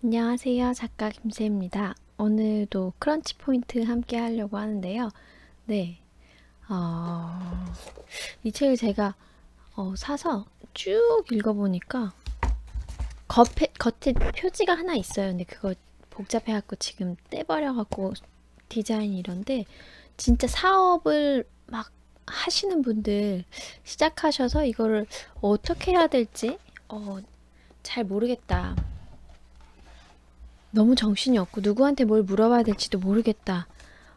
안녕하세요. 작가 김세입니다. 오늘도 크런치 포인트 함께 하려고 하는데요. 네. 어, 이 책을 제가 어, 사서 쭉 읽어보니까 겉에, 겉에 표지가 하나 있어요. 근데 그거 복잡해갖고 지금 떼버려갖고 디자인이 이런데 진짜 사업을 막 하시는 분들 시작하셔서 이거를 어떻게 해야 될지 어, 잘 모르겠다. 너무 정신이 없고 누구한테 뭘 물어봐야 될지도 모르겠다.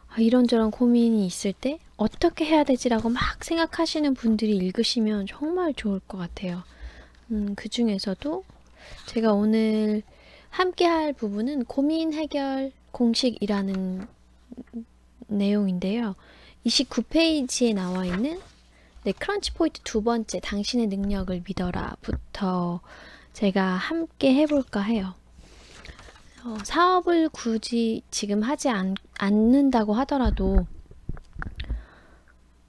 아, 이런저런 고민이 있을 때 어떻게 해야 되지라고 막 생각하시는 분들이 읽으시면 정말 좋을 것 같아요. 음, 그 중에서도 제가 오늘 함께 할 부분은 고민 해결 공식이라는 내용인데요. 29페이지에 나와 있는 네, 크런치 포인트 두 번째 당신의 능력을 믿어라부터 제가 함께 해볼까 해요. 어, 사업을 굳이 지금 하지 않, 않는다고 하더라도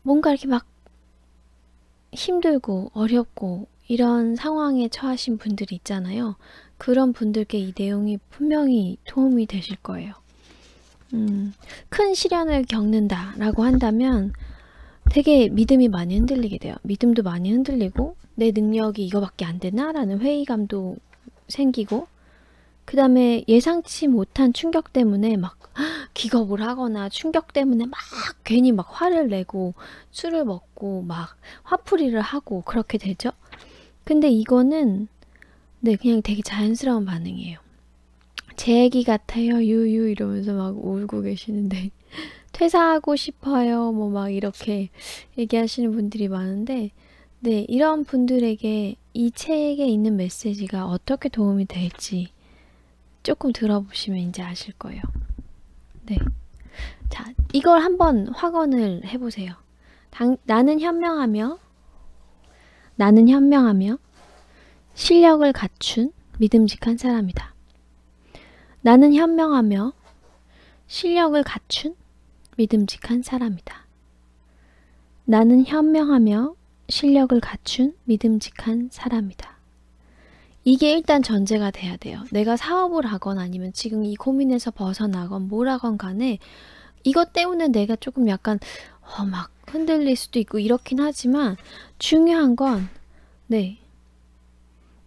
뭔가 이렇게 막 힘들고 어렵고 이런 상황에 처하신 분들이 있잖아요. 그런 분들께 이 내용이 분명히 도움이 되실 거예요. 음, 큰 시련을 겪는다라고 한다면 되게 믿음이 많이 흔들리게 돼요. 믿음도 많이 흔들리고 내 능력이 이거밖에 안 되나라는 회의감도 생기고 그 다음에 예상치 못한 충격 때문에 막 기겁을 하거나 충격 때문에 막 괜히 막 화를 내고 술을 먹고 막 화풀이를 하고 그렇게 되죠. 근데 이거는 네 그냥 되게 자연스러운 반응이에요. 제 얘기 같아요 유유 이러면서 막 울고 계시는데 퇴사하고 싶어요 뭐 막 이렇게 얘기하시는 분들이 많은데 네 이런 분들에게 이 책에 있는 메시지가 어떻게 도움이 될지 조금 들어보시면 이제 아실 거예요. 네. 자, 이걸 한번 확언을 해보세요. 당, 나는 현명하며, 나는 현명하며, 실력을 갖춘 믿음직한 사람이다. 나는 현명하며, 실력을 갖춘 믿음직한 사람이다. 나는 현명하며, 실력을 갖춘 믿음직한 사람이다. 이게 일단 전제가 돼야 돼요. 내가 사업을 하건 아니면 지금 이 고민에서 벗어나건 뭘 하건 간에 이것 때문에 내가 조금 약간 어, 막 흔들릴 수도 있고 이렇긴 하지만 중요한 건 네.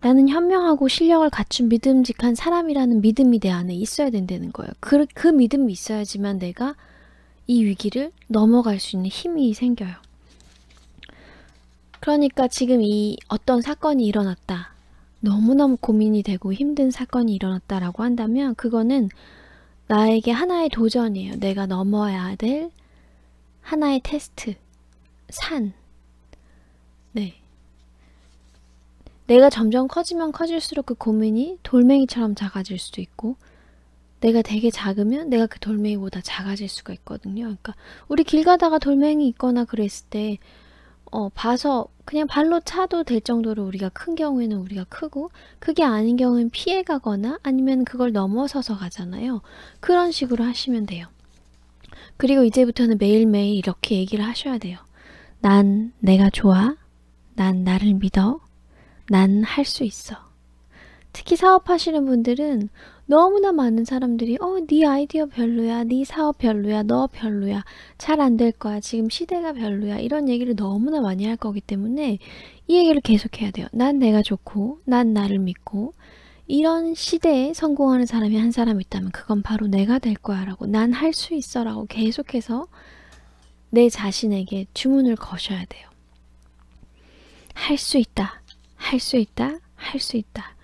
나는 현명하고 실력을 갖춘 믿음직한 사람이라는 믿음이 내 안에 있어야 된다는 거예요. 그, 그 믿음이 있어야지만 내가 이 위기를 넘어갈 수 있는 힘이 생겨요. 그러니까 지금 이 어떤 사건이 일어났다. 너무너무 고민이 되고 힘든 사건이 일어났다라고 한다면 그거는 나에게 하나의 도전이에요. 내가 넘어야 될 하나의 테스트, 산. 네. 내가 점점 커지면 커질수록 그 고민이 돌멩이처럼 작아질 수도 있고, 내가 되게 작으면 내가 그 돌멩이보다 작아질 수가 있거든요. 그러니까 우리 길 가다가 돌멩이 있거나 그랬을 때, 어, 봐서 그냥 발로 차도 될 정도로 우리가 큰 경우에는 우리가 크고 그게 아닌 경우엔 피해 가거나 아니면 그걸 넘어서서 가잖아요. 그런 식으로 하시면 돼요. 그리고 이제부터는 매일매일 이렇게 얘기를 하셔야 돼요. 난 내가 좋아. 난 나를 믿어. 난 할 수 있어. 특히 사업하시는 분들은 너무나 많은 사람들이 어, 네 아이디어 별로야, 네 사업 별로야, 너 별로야, 잘 안 될 거야, 지금 시대가 별로야 이런 얘기를 너무나 많이 할 거기 때문에 이 얘기를 계속 해야 돼요. 난 내가 좋고, 난 나를 믿고 이런 시대에 성공하는 사람이 한 사람 있다면 그건 바로 내가 될 거야 라고 난 할 수 있어 라고 계속해서 내 자신에게 주문을 거셔야 돼요. 할 수 있다, 할 수 있다, 할 수 있다.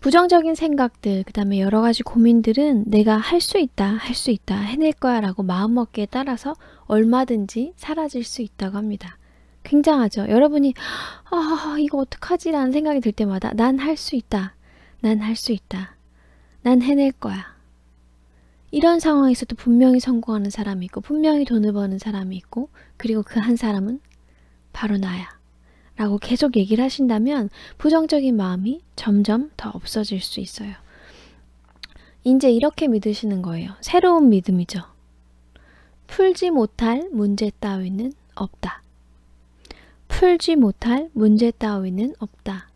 부정적인 생각들, 그 다음에 여러 가지 고민들은 내가 할 수 있다, 할 수 있다, 해낼 거야 라고 마음먹기에 따라서 얼마든지 사라질 수 있다고 합니다. 굉장하죠? 여러분이, 아, 이거 어떡하지? 라는 생각이 들 때마다 난 할 수 있다, 난 할 수 있다, 난 해낼 거야. 이런 상황에서도 분명히 성공하는 사람이 있고, 분명히 돈을 버는 사람이 있고, 그리고 그 한 사람은 바로 나야. 라고 계속 얘기를 하신다면 부정적인 마음이 점점 더 없어질 수 있어요. 이제 이렇게 믿으시는 거예요. 새로운 믿음이죠. 풀지 못할 문제 따위는 없다. 풀지 못할 문제 따위는 없다.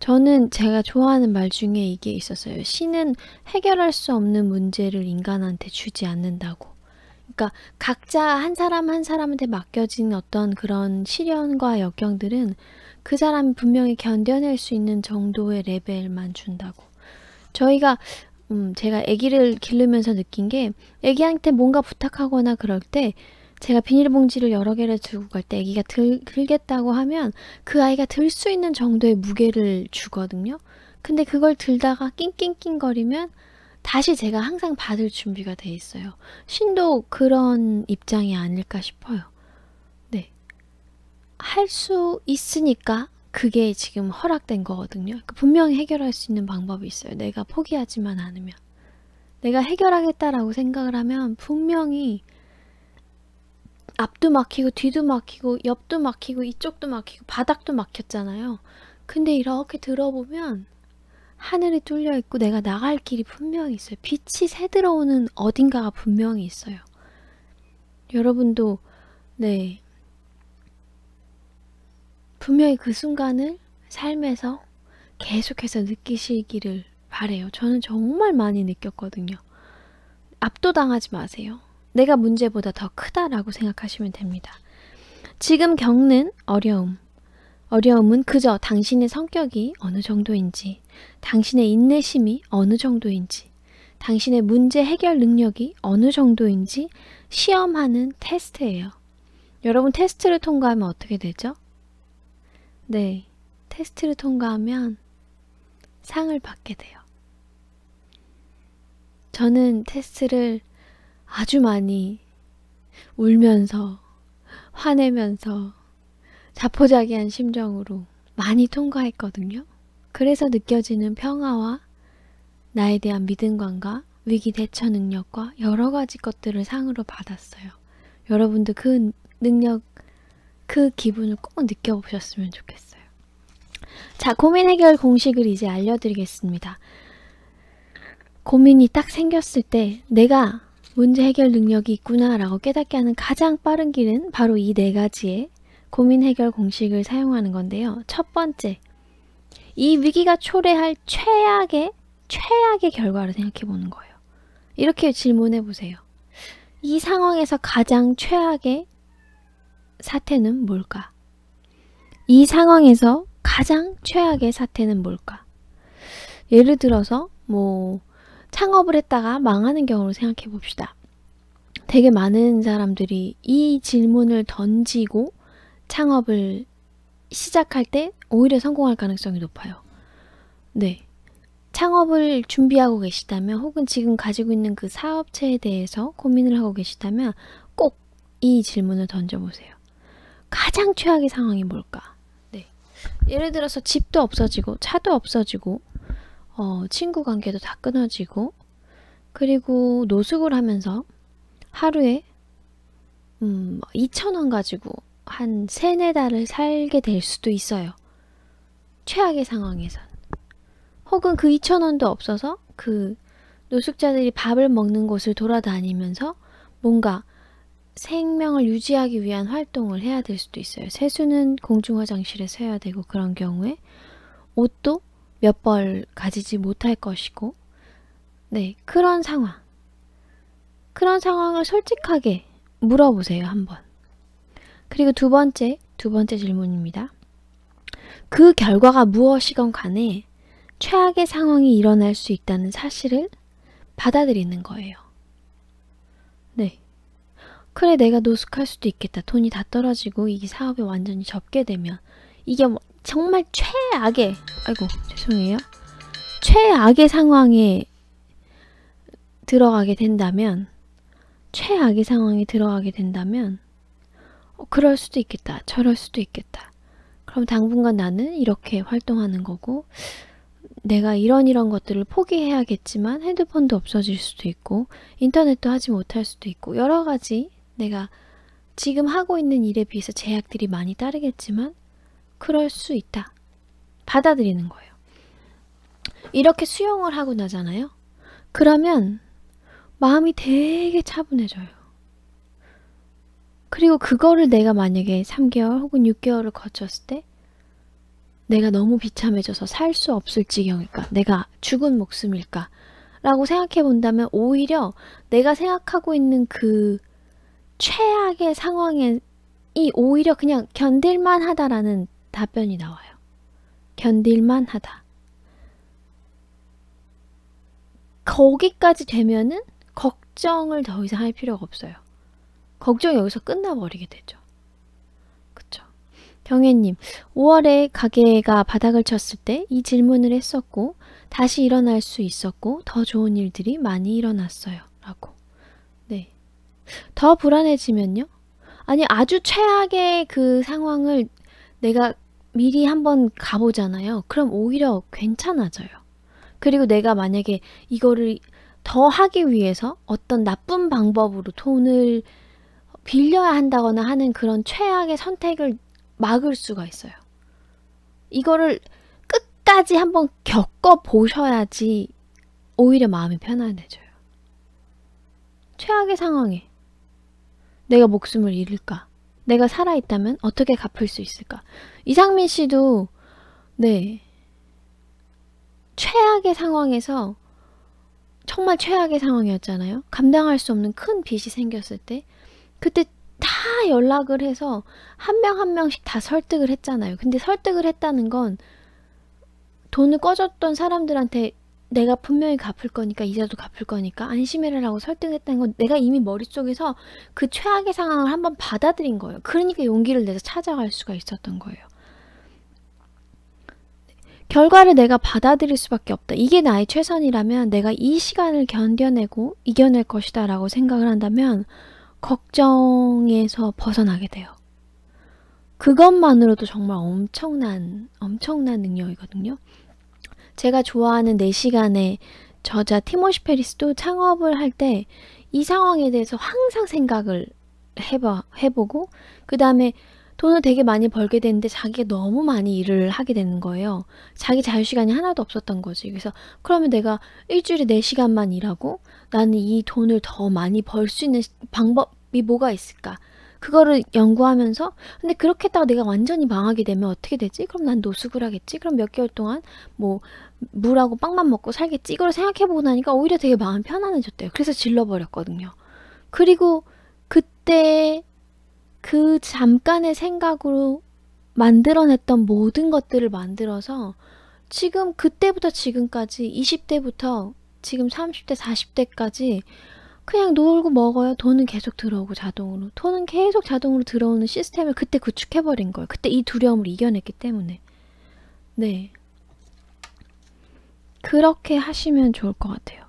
저는 제가 좋아하는 말 중에 이게 있었어요. 신은 해결할 수 없는 문제를 인간한테 주지 않는다고. 그러니까 각자 한 사람 한 사람한테 맡겨진 어떤 그런 시련과 역경들은 그 사람이 분명히 견뎌낼 수 있는 정도의 레벨만 준다고. 저희가 음, 제가 아기를 기르면서 느낀 게 아기한테 뭔가 부탁하거나 그럴 때 제가 비닐봉지를 여러 개를 들고 갈 때 아기가 들, 들겠다고 하면 그 아이가 들 수 있는 정도의 무게를 주거든요. 근데 그걸 들다가 낑낑낑거리면 다시 제가 항상 받을 준비가 돼 있어요. 신도 그런 입장이 아닐까 싶어요. 네. 할수 있으니까 그게 지금 허락된 거거든요. 그 분명히 해결할 수 있는 방법이 있어요. 내가 포기하지만 않으면. 내가 해결하겠다라고 생각을 하면 분명히 앞도 막히고 뒤도 막히고 옆도 막히고 이쪽도 막히고 바닥도 막혔잖아요. 근데 이렇게 들어보면 하늘이 뚫려 있고 내가 나갈 길이 분명히 있어요. 빛이 새 들어오는 어딘가가 분명히 있어요. 여러분도 네 분명히 그 순간을 삶에서 계속해서 느끼시기를 바래요. 저는 정말 많이 느꼈거든요. 압도당하지 마세요. 내가 문제보다 더 크다라고 생각하시면 됩니다. 지금 겪는 어려움, 어려움은 그저 당신의 성격이 어느 정도인지, 당신의 인내심이 어느 정도인지, 당신의 문제 해결 능력이 어느 정도인지 시험하는 테스트예요. 여러분 테스트를 통과하면 어떻게 되죠? 네, 테스트를 통과하면 상을 받게 돼요. 저는 테스트를 아주 많이 울면서 화내면서 자포자기한 심정으로 많이 통과했거든요. 그래서 느껴지는 평화와 나에 대한 믿음감과 위기 대처 능력과 여러 가지 것들을 상으로 받았어요. 여러분도 그 능력, 그 기분을 꼭 느껴보셨으면 좋겠어요. 자, 고민 해결 공식을 이제 알려드리겠습니다. 고민이 딱 생겼을 때 내가 문제 해결 능력이 있구나라고 깨닫게 하는 가장 빠른 길은 바로 이 네 가지의 고민 해결 공식을 사용하는 건데요. 첫 번째, 이 위기가 초래할 최악의 최악의 결과를 생각해 보는 거예요. 이렇게 질문해 보세요. 이 상황에서 가장 최악의 사태는 뭘까? 이 상황에서 가장 최악의 사태는 뭘까? 예를 들어서 뭐 창업을 했다가 망하는 경우를 생각해 봅시다. 되게 많은 사람들이 이 질문을 던지고 창업을 시작할 때 오히려 성공할 가능성이 높아요. 네. 창업을 준비하고 계시다면 혹은 지금 가지고 있는 그 사업체에 대해서 고민을 하고 계시다면 꼭 이 질문을 던져보세요. 가장 최악의 상황이 뭘까? 네. 예를 들어서 집도 없어지고 차도 없어지고 어, 친구 관계도 다 끊어지고 그리고 노숙을 하면서 하루에 음, 2천원 가지고 한 세네 달을 살게 될 수도 있어요. 최악의 상황에선. 혹은 그 2천원도 없어서 그 노숙자들이 밥을 먹는 곳을 돌아다니면서 뭔가 생명을 유지하기 위한 활동을 해야 될 수도 있어요. 세수는 공중 화장실에서 해야 되고 그런 경우에 옷도 몇 벌 가지지 못할 것이고 네 그런 상황 그런 상황을 솔직하게 물어보세요 한번 그리고 두 번째 두 번째 질문입니다 그 결과가 무엇이건 간에 최악의 상황이 일어날 수 있다는 사실을 받아들이는 거예요. 네. 그래 내가 노숙할 수도 있겠다. 돈이 다 떨어지고 이 사업이 완전히 접게 되면 이게 뭐 정말 최악의 아이고 죄송해요. 최악의 상황에 들어가게 된다면 최악의 상황에 들어가게 된다면 어, 그럴 수도 있겠다. 저럴 수도 있겠다 그럼 당분간 나는 이렇게 활동하는 거고 내가 이런 이런 것들을 포기해야겠지만 핸드폰도 없어질 수도 있고 인터넷도 하지 못할 수도 있고 여러 가지 내가 지금 하고 있는 일에 비해서 제약들이 많이 따르겠지만 그럴 수 있다. 받아들이는 거예요. 이렇게 수용을 하고 나잖아요. 그러면 마음이 되게 차분해져요. 그리고 그거를 내가 만약에 3개월 혹은 6개월을 거쳤을 때 내가 너무 비참해져서 살 수 없을 지경일까? 내가 죽은 목숨일까? 라고 생각해 본다면 오히려 내가 생각하고 있는 그 최악의 상황에 이 오히려 그냥 견딜만 하다라는 답변이 나와요. 견딜만 하다. 거기까지 되면은 걱정을 더 이상 할 필요가 없어요. 걱정이 여기서 끝나버리게 되죠. 그쵸. 경혜님, 5월에 가게가 바닥을 쳤을 때 이 질문을 했었고, 다시 일어날 수 있었고, 더 좋은 일들이 많이 일어났어요. 라고. 네. 더 불안해지면요? 아니, 아주 최악의 그 상황을 내가 미리 한번 가보잖아요. 그럼 오히려 괜찮아져요. 그리고 내가 만약에 이거를 더 하기 위해서 어떤 나쁜 방법으로 돈을 빌려야 한다거나 하는 그런 최악의 선택을 막을 수가 있어요. 이거를 끝까지 한번 겪어 보셔야지 오히려 마음이 편안해져요. 최악의 상황에 내가 목숨을 잃을까? 내가 살아있다면 어떻게 갚을 수 있을까? 이상민 씨도 네 최악의 상황에서 정말 최악의 상황이었잖아요. 감당할 수 없는 큰 빚이 생겼을 때 그때 다 연락을 해서 한명한 명씩 다 설득을 했잖아요. 근데 설득을 했다는 건 돈을 꺼줬던 사람들한테 내가 분명히 갚을 거니까 이자도 갚을 거니까 안심해라라고 설득했다는 건 내가 이미 머릿속에서 그 최악의 상황을 한번 받아들인 거예요. 그러니까 용기를 내서 찾아갈 수가 있었던 거예요. 결과를 내가 받아들일 수밖에 없다. 이게 나의 최선이라면 내가 이 시간을 견뎌내고 이겨낼 것이다 라고 생각을 한다면 걱정에서 벗어나게 돼요. 그것만으로도 정말 엄청난, 엄청난 능력이거든요. 제가 좋아하는 4시간의 저자 티모시 페리스도 창업을 할 때 이 상황에 대해서 항상 생각을 해봐, 해보고, 그 다음에 돈을 되게 많이 벌게 되는데 자기가 너무 많이 일을 하게 되는 거예요. 자기 자유시간이 하나도 없었던 거지. 그래서 그러면 내가 일주일에 4시간만 일하고 나는 이 돈을 더 많이 벌 수 있는 방법이 뭐가 있을까? 그거를 연구하면서 근데 그렇게 했다가 내가 완전히 망하게 되면 어떻게 되지? 그럼 난 노숙을 하겠지? 그럼 몇 개월 동안 뭐 물하고 빵만 먹고 살겠지? 이걸 생각해보고 나니까 오히려 되게 마음 편안해졌대요. 그래서 질러버렸거든요. 그리고 그때 그 잠깐의 생각으로 만들어냈던 모든 것들을 만들어서 지금 그때부터 지금까지 20대부터 지금 30대, 40대까지 그냥 놀고 먹어요. 돈은 계속 들어오고 자동으로. 돈은 계속 자동으로 들어오는 시스템을 그때 구축해버린 거예요. 그때 이 두려움을 이겨냈기 때문에. 네. 그렇게 하시면 좋을 것 같아요.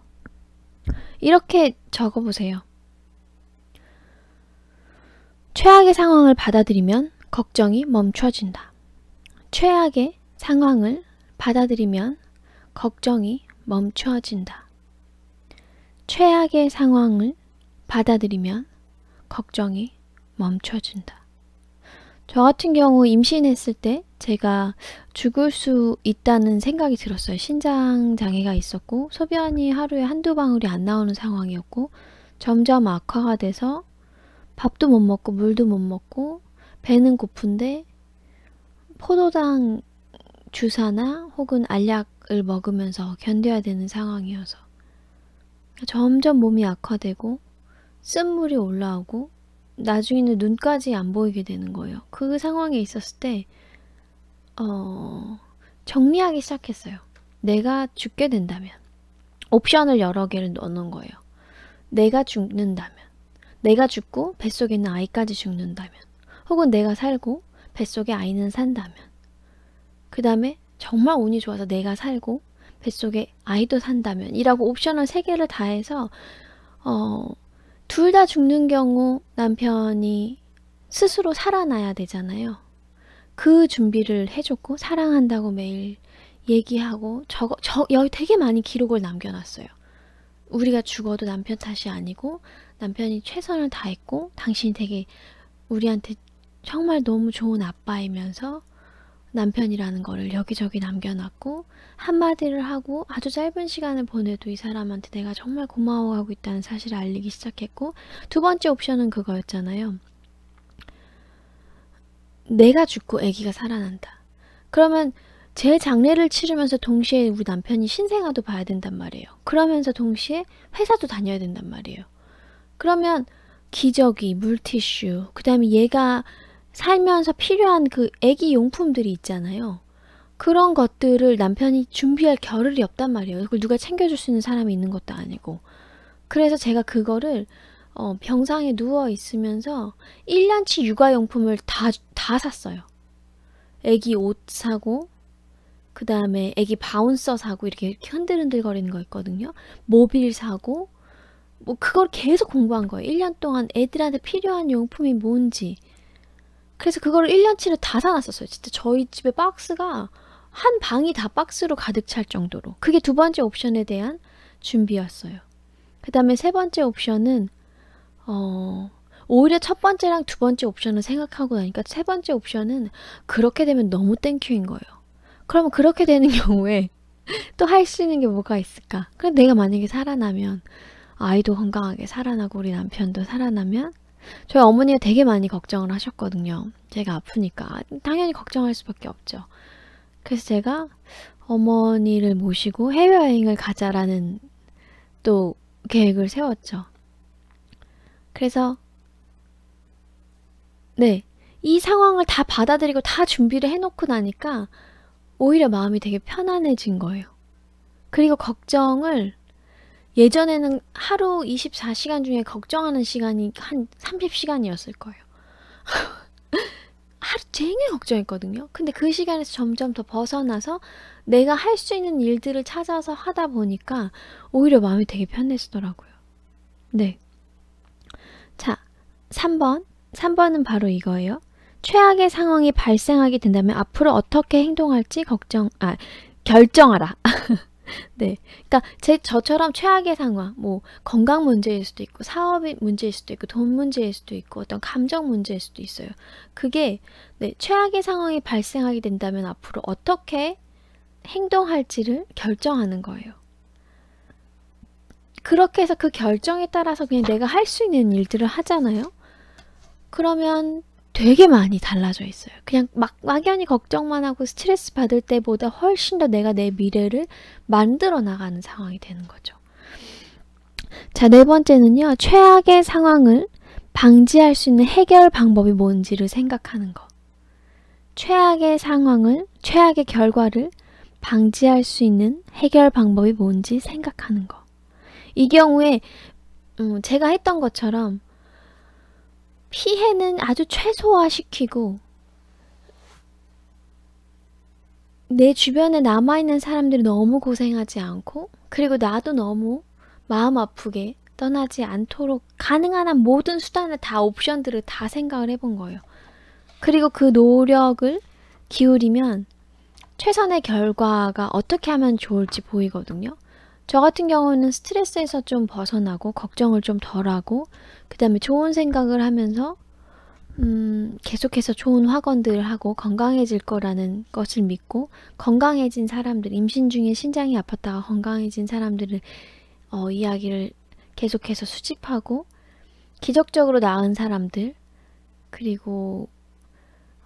이렇게 적어보세요. 최악의 상황을 받아들이면 걱정이 멈춰진다. 최악의 상황을 받아들이면 걱정이 멈춰진다. 최악의 상황을 받아들이면 걱정이 멈춰진다. 저 같은 경우 임신했을 때 제가 죽을 수 있다는 생각이 들었어요. 신장 장애가 있었고 소변이 하루에 한두 방울이 안 나오는 상황이었고 점점 악화가 돼서 밥도 못 먹고 물도 못 먹고 배는 고픈데 포도당 주사나 혹은 알약 을 먹으면서 견뎌야 되는 상황이어서 점점 몸이 악화되고 쓴물이 올라오고 나중에는 눈까지 안 보이게 되는 거예요. 그 상황에 있었을 때 어, 정리하기 시작했어요. 내가 죽게 된다면 옵션을 여러 개를 넣는 거예요. 내가 죽는다면 내가 죽고 뱃속에 있는 아이까지 죽는다면 혹은 내가 살고 뱃속에 아이는 산다면 그 다음에 정말 운이 좋아서 내가 살고 뱃속에 아이도 산다면 이라고 옵션을 세 개를 다 해서 어, 둘 다 죽는 경우 남편이 스스로 살아나야 되잖아요. 그 준비를 해줬고 사랑한다고 매일 얘기하고 저거 저 여기 되게 많이 기록을 남겨놨어요. 우리가 죽어도 남편 탓이 아니고 남편이 최선을 다했고 당신이 되게 우리한테 정말 너무 좋은 아빠이면서 남편이라는 거를 여기저기 남겨놨고 한마디를 하고 아주 짧은 시간을 보내도 이 사람한테 내가 정말 고마워하고 있다는 사실을 알리기 시작했고 두 번째 옵션은 그거였잖아요. 내가 죽고 아기가 살아난다. 그러면 제 장례를 치르면서 동시에 우리 남편이 신생아도 봐야 된단 말이에요. 그러면서 동시에 회사도 다녀야 된단 말이에요. 그러면 기저귀, 물티슈, 그 다음에 얘가 살면서 필요한 그 애기 용품들이 있잖아요. 그런 것들을 남편이 준비할 겨를이 없단 말이에요. 그걸 누가 챙겨줄 수 있는 사람이 있는 것도 아니고. 그래서 제가 그거를 어, 병상에 누워 있으면서 1년치 육아용품을 다, 다 샀어요. 애기 옷 사고, 그 다음에 애기 바운서 사고, 이렇게, 이렇게 흔들흔들 거리는 거 있거든요. 모빌 사고, 뭐, 그걸 계속 공부한 거예요. 1년 동안 애들한테 필요한 용품이 뭔지. 그래서 그거를 1년치를 다 사놨었어요. 진짜 저희 집에 박스가 한 방이 다 박스로 가득 찰 정도로. 그게 두 번째 옵션에 대한 준비였어요. 그 다음에 세 번째 옵션은, 어, 오히려 첫 번째랑 두 번째 옵션을 생각하고 나니까 세 번째 옵션은 그렇게 되면 너무 땡큐인 거예요. 그러면 그렇게 되는 경우에 또 할 수 있는 게 뭐가 있을까? 그럼 내가 만약에 살아나면, 아이도 건강하게 살아나고 우리 남편도 살아나면, 저희 어머니가 되게 많이 걱정을 하셨거든요. 제가 아프니까. 당연히 걱정할 수밖에 없죠. 그래서 제가 어머니를 모시고 해외여행을 가자라는 또 계획을 세웠죠. 그래서 네, 이 상황을 다 받아들이고 다 준비를 해놓고 나니까 오히려 마음이 되게 편안해진 거예요. 그리고 걱정을 예전에는 하루 24시간 중에 걱정하는 시간이 한 30시간이었을 거예요. 하루 종일 걱정했거든요. 근데 그 시간에서 점점 더 벗어나서 내가 할 수 있는 일들을 찾아서 하다 보니까 오히려 마음이 되게 편해지더라고요. 네. 자, 3번. 3번은 바로 이거예요. 최악의 상황이 발생하게 된다면 앞으로 어떻게 행동할지 걱정, 아, 결정하라. 네. 그러니까 제 저처럼 최악의 상황, 뭐 건강 문제일 수도 있고 사업의 문제일 수도 있고 돈 문제일 수도 있고 어떤 감정 문제일 수도 있어요. 그게 네, 최악의 상황이 발생하게 된다면 앞으로 어떻게 행동할지를 결정하는 거예요. 그렇게 해서 그 결정에 따라서 그냥 내가 할 수 있는 일들을 하잖아요. 그러면 되게 많이 달라져 있어요. 그냥 막, 막연히 걱정만 하고 스트레스 받을 때보다 훨씬 더 내가 내 미래를 만들어 나가는 상황이 되는 거죠. 자, 네 번째는요. 최악의 상황을 방지할 수 있는 해결 방법이 뭔지를 생각하는 거. 최악의 상황을, 최악의 결과를 방지할 수 있는 해결 방법이 뭔지 생각하는 거. 이 경우에 음, 제가 했던 것처럼 피해는 아주 최소화시키고 내 주변에 남아있는 사람들이 너무 고생하지 않고 그리고 나도 너무 마음 아프게 떠나지 않도록 가능한 한 모든 수단을 다 옵션들을 다 생각을 해본 거예요. 그리고 그 노력을 기울이면 최선의 결과가 어떻게 하면 좋을지 보이거든요. 저 같은 경우는 스트레스에서 좀 벗어나고 걱정을 좀 덜하고 그 다음에 좋은 생각을 하면서 음, 계속해서 좋은 학원들을 하고 건강해질 거라는 것을 믿고 건강해진 사람들, 임신 중에 신장이 아팠다가 건강해진 사람들을 어, 이야기를 계속해서 수집하고 기적적으로 나은 사람들 그리고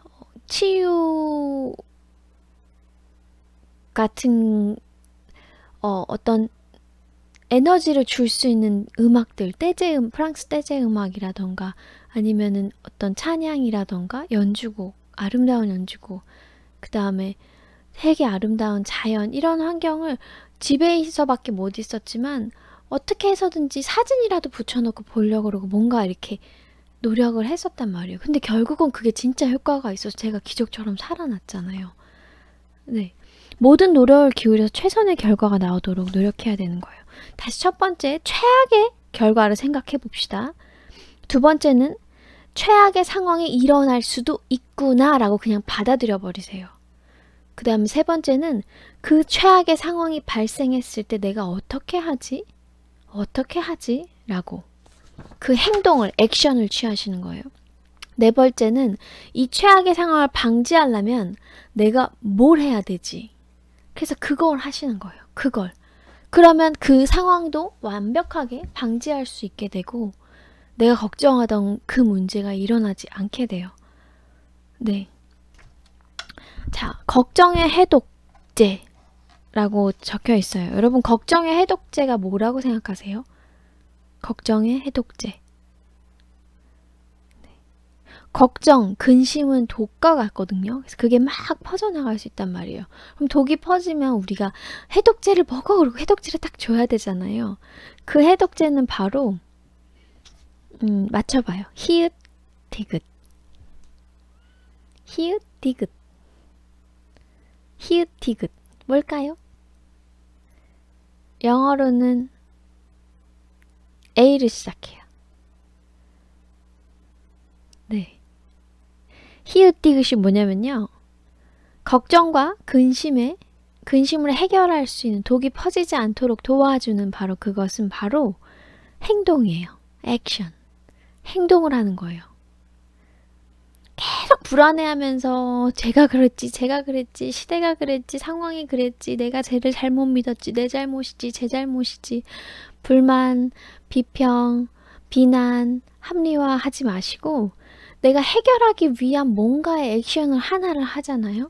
어, 치유 같은 어, 어떤 에너지를 줄 수 있는 음악들, 떼제 음, 프랑스 떼제 음악이라던가 아니면은 어떤 찬양이라던가 연주곡, 아름다운 연주곡, 그 다음에 세계 아름다운 자연 이런 환경을 집에서밖에 못 있었지만 어떻게 해서든지 사진이라도 붙여놓고 보려고 그러고 뭔가 이렇게 노력을 했었단 말이에요. 근데 결국은 그게 진짜 효과가 있어서 제가 기적처럼 살아났잖아요. 네. 모든 노력을 기울여서 최선의 결과가 나오도록 노력해야 되는 거예요. 다시 첫 번째, 최악의 결과를 생각해 봅시다. 두 번째는 최악의 상황이 일어날 수도 있구나 라고 그냥 받아들여 버리세요. 그 다음 세 번째는 그 최악의 상황이 발생했을 때 내가 어떻게 하지? 어떻게 하지? 라고 그 행동을, 액션을 취하시는 거예요. 네 번째는 이 최악의 상황을 방지하려면 내가 뭘 해야 되지? 그래서 그걸 하시는 거예요. 그걸. 그러면 그 상황도 완벽하게 방지할 수 있게 되고 내가 걱정하던 그 문제가 일어나지 않게 돼요. 네. 자, 걱정의 해독. 해독제라고 적혀 있어요. 여러분 걱정의 해독제가 뭐라고 생각하세요? 걱정의 해독제. 걱정, 근심은 독과 같거든요. 그래서 그게 막 퍼져나갈 수 있단 말이에요. 그럼 독이 퍼지면 우리가 해독제를 먹어 그러고 해독제를 딱 줘야 되잖아요. 그 해독제는 바로 음, 맞춰봐요. 히읗, 디귿. 히읗, 디귿. 히읗, 디귿. 뭘까요? 영어로는 A를 시작해요. 네. 히읗디귿이 뭐냐면요. 걱정과 근심에 근심을 해결할 수 있는 독이 퍼지지 않도록 도와주는 바로 그것은 바로 행동이에요. 액션. 행동을 하는 거예요. 계속 불안해하면서 제가 그랬지, 제가 그랬지, 시대가 그랬지, 상황이 그랬지, 내가 쟤를 잘못 믿었지, 내 잘못이지, 제 잘못이지, 불만, 비평, 비난, 합리화하지 마시고 내가 해결하기 위한 뭔가의 액션을 하나를 하잖아요.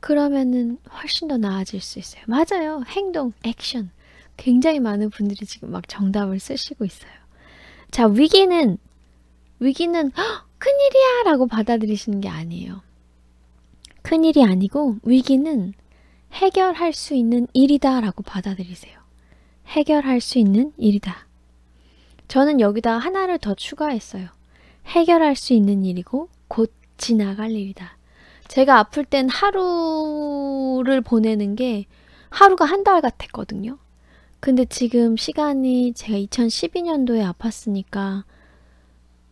그러면은 훨씬 더 나아질 수 있어요. 맞아요. 행동, 액션. 굉장히 많은 분들이 지금 막 정답을 쓰시고 있어요. 자, 위기는 위기는 큰일이야 라고 받아들이시는 게 아니에요. 큰일이 아니고 위기는 해결할 수 있는 일이다 라고 받아들이세요. 해결할 수 있는 일이다. 저는 여기다 하나를 더 추가했어요. 해결할 수 있는 일이고 곧 지나갈 일이다. 제가 아플 땐 하루를 보내는 게 하루가 한 달 같았거든요. 근데 지금 시간이 제가 2012년도에 아팠으니까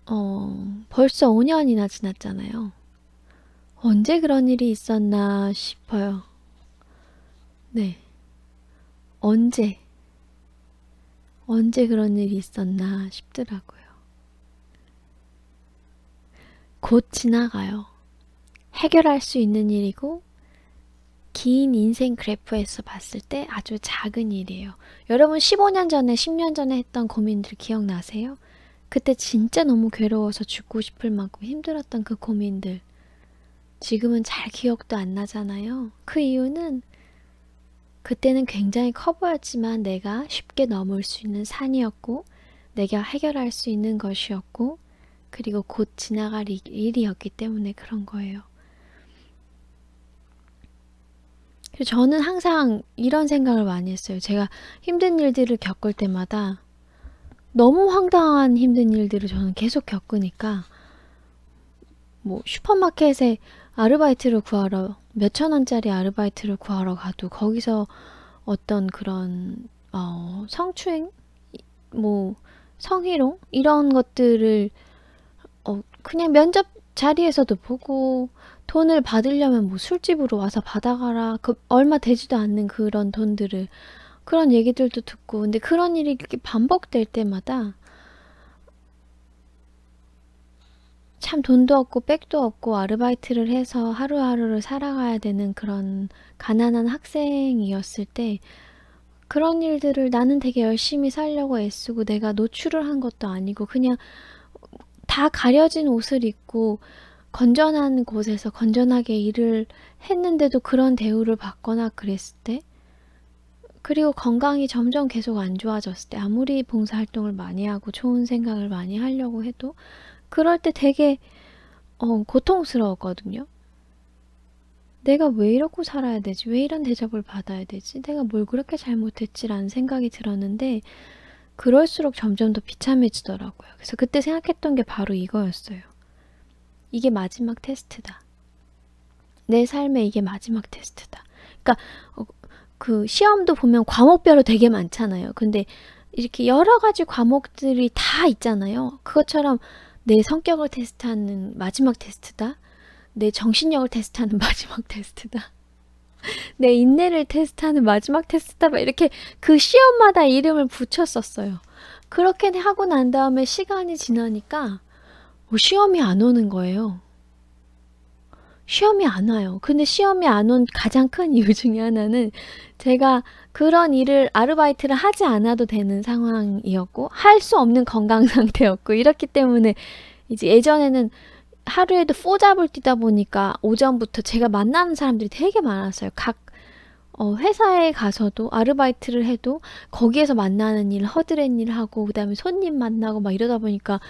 어, 벌써 5년이나 지났잖아요. 언제 그런 일이 있었나 싶어요. 네. 언제, 언제 그런 일이 있었나 싶더라고요. 곧 지나가요. 해결할 수 있는 일이고 긴 인생 그래프에서 봤을 때 아주 작은 일이에요. 여러분 15년 전에 10년 전에 했던 고민들 기억나세요? 그때 진짜 너무 괴로워서 죽고 싶을 만큼 힘들었던 그 고민들 지금은 잘 기억도 안 나잖아요. 그 이유는 그때는 굉장히 커 보였지만 내가 쉽게 넘을 수 있는 산이었고 내가 해결할 수 있는 것이었고 그리고 곧 지나갈 일이었기 때문에 그런 거예요. 저는 항상 이런 생각을 많이 했어요. 제가 힘든 일들을 겪을 때마다 너무 황당한 힘든 일들을 저는 계속 겪으니까 뭐 슈퍼마켓에 아르바이트를 구하러 몇천 원짜리 아르바이트를 구하러 가도 거기서 어떤 그런 어, 성추행 뭐 성희롱 이런 것들을 어, 그냥 면접 자리에서도 보고 돈을 받으려면 뭐 술집으로 와서 받아가라. 그 얼마 되지도 않는 그런 돈들을 그런 얘기들도 듣고. 근데 그런 일이 이렇게 반복될 때마다 참 돈도 없고 백도 없고 아르바이트를 해서 하루하루를 살아가야 되는 그런 가난한 학생이었을 때 그런 일들을 나는 되게 열심히 살려고 애쓰고 내가 노출을 한 것도 아니고 그냥 다 가려진 옷을 입고 건전한 곳에서 건전하게 일을 했는데도 그런 대우를 받거나 그랬을 때 그리고 건강이 점점 계속 안 좋아졌을 때 아무리 봉사활동을 많이 하고 좋은 생각을 많이 하려고 해도 그럴 때 되게 어, 고통스러웠거든요. 내가 왜 이러고 살아야 되지? 왜 이런 대접을 받아야 되지? 내가 뭘 그렇게 잘못했지라는 생각이 들었는데 그럴수록 점점 더 비참해지더라고요. 그래서 그때 생각했던 게 바로 이거였어요. 이게 마지막 테스트다. 내 삶에 이게 마지막 테스트다. 그러니까 어, 그 시험도 보면 과목별로 되게 많잖아요. 근데 이렇게 여러 가지 과목들이 다 있잖아요. 그것처럼 내 성격을 테스트하는 마지막 테스트다. 내 정신력을 테스트하는 마지막 테스트다. 내 인내를 테스트하는 마지막 테스트다. 막 이렇게 그 시험마다 이름을 붙였었어요. 그렇게 하고 난 다음에 시간이 지나니까 뭐 시험이 안 오는 거예요. 시험이 안 와요. 근데 시험이 안 온 가장 큰 이유 중에 하나는 제가 그런 일을 아르바이트를 하지 않아도 되는 상황이었고 할 수 없는 건강 상태였고 이렇기 때문에 이제 예전에는 하루에도 포잡을 뛰다 보니까 오전부터 제가 만나는 사람들이 되게 많았어요. 각 어, 회사에 가서도 아르바이트를 해도 거기에서 만나는 일, 허드렛 일 하고 그다음에 손님 만나고 막 이러다 보니까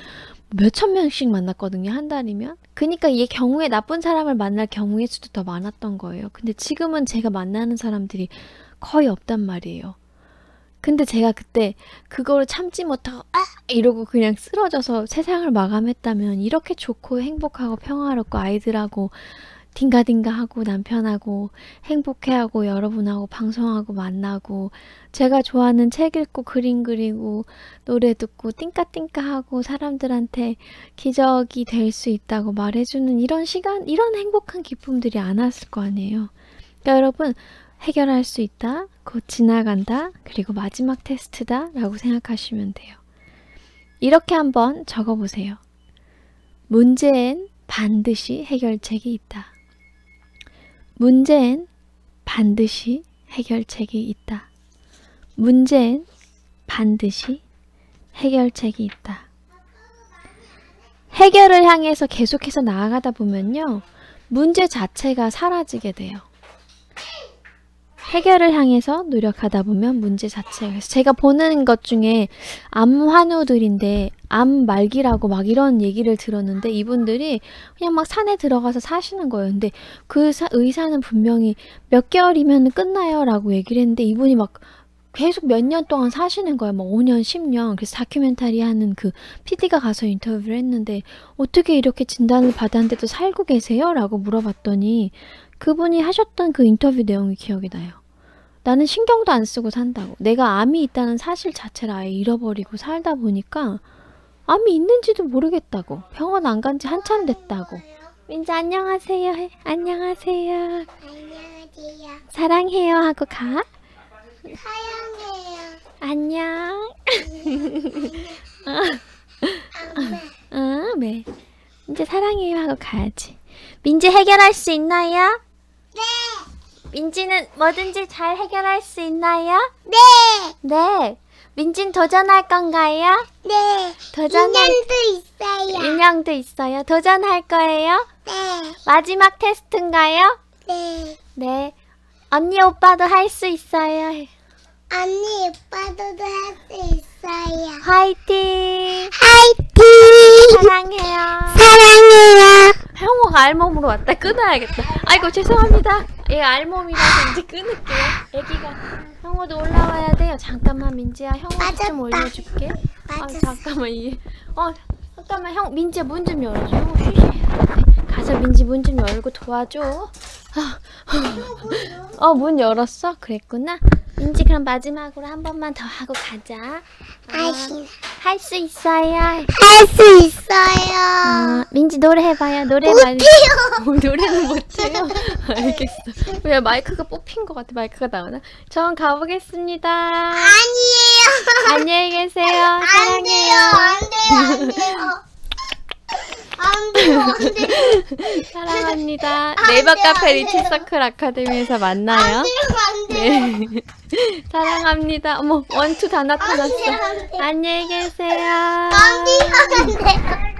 몇천 명씩 만났거든요. 한 달이면. 그니까 이게 경우에 나쁜 사람을 만날 경우의 수도 더 많았던 거예요. 근데 지금은 제가 만나는 사람들이 거의 없단 말이에요. 근데 제가 그때 그거를 참지 못하고 아 이러고 그냥 쓰러져서 세상을 마감했다면 이렇게 좋고 행복하고 평화롭고 아이들하고 딩가딩가하고 남편하고 행복해하고 여러분하고 방송하고 만나고 제가 좋아하는 책 읽고 그림 그리고 노래 듣고 띵까띵까하고 사람들한테 기적이 될 수 있다고 말해주는 이런 시간 이런 행복한 기쁨들이 안 왔을 거 아니에요. 그러니까 여러분 해결할 수 있다, 곧 지나간다, 그리고 마지막 테스트다 라고 생각하시면 돼요. 이렇게 한번 적어보세요. 문제엔 반드시 해결책이 있다. 문제엔 반드시 해결책이 있다. 문제엔 반드시 해결책이 있다. 해결을 향해서 계속해서 나아가다 보면요. 문제 자체가 사라지게 돼요. 해결을 향해서 노력하다 보면 문제 자체가 그래서 제가 보는 것 중에 암 환우들인데 암 말기라고 막 이런 얘기를 들었는데 이분들이 그냥 막 산에 들어가서 사시는 거예요. 근데 그 사- 의사는 분명히 몇 개월이면 끝나요라고 얘기를 했는데 이분이 막 계속 몇 년 동안 사시는 거예요. 막 5년, 10년. 그래서 다큐멘터리 하는 그 PD가 가서 인터뷰를 했는데 어떻게 이렇게 진단을 받았는데도 살고 계세요? 라고 물어봤더니 그분이 하셨던 그 인터뷰 내용이 기억이 나요. 나는 신경도 안 쓰고 산다고. 내가 암이 있다는 사실 자체를 아예 잃어버리고 살다 보니까 암이 있는지도 모르겠다고. 병원 안 간 지 한참 됐다고. 민지 안녕하세요. 해. 안녕하세요. 안녕하세요. 사랑해요 하고 가. 사랑해요. 안녕. 엄마. 응, 네. 민지 사랑해요 하고 가야지. 민지 해결할 수 있나요? 네. 민지는 뭐든지 잘 해결할 수 있나요? 네. 네. 민진 도전할 건가요? 네. 도전할 인형도 있어요. 인형도 있어요. 도전할 거예요? 네. 마지막 테스트인가요? 네. 네. 언니 오빠도 할 수 있어요. 언니 오빠도 할 수 있어요. 화이팅! 화이팅! 사랑해요. 사랑해요. 형호가 알몸으로 왔다. 끊어야겠다. 아이고 죄송합니다. 얘 알몸이라서 이제 끊을게요. 애기가 형호도 올라와야 돼요. 잠깐만 민지야. 형호 좀. 올려줄게. 아. 잠깐만 이게 어 잠깐만 형 민지야 문 좀 열어줘. 형호. 가서 민지 문 좀 열고 도와줘. 어문 열었어? 그랬구나. 민지 그럼 마지막으로 한 번만 더 하고 가자. 할수 할수 있어요. 할 수 있어요. 아, 민지 노래 해봐요. 노래. 못해요. 어, 노래는 못해요. 알겠어. 왜 마이크가 뽑힌 것 같아. 마이크가 나오나? 전 가보겠습니다. 아니에요. 안녕히 계세요. 안 돼요. 사랑해요. 안 돼요. 안 돼요. 안 돼요. 안 돼요. 사랑합니다. 안 네이버 카페 안 리틀서클 아카데미에서 안 만나요. 돼요. 안 돼요. 네. 사랑합니다. 어머, 원투 다 나타났어. 안녕히 계세요. 안 돼요. 안 돼요.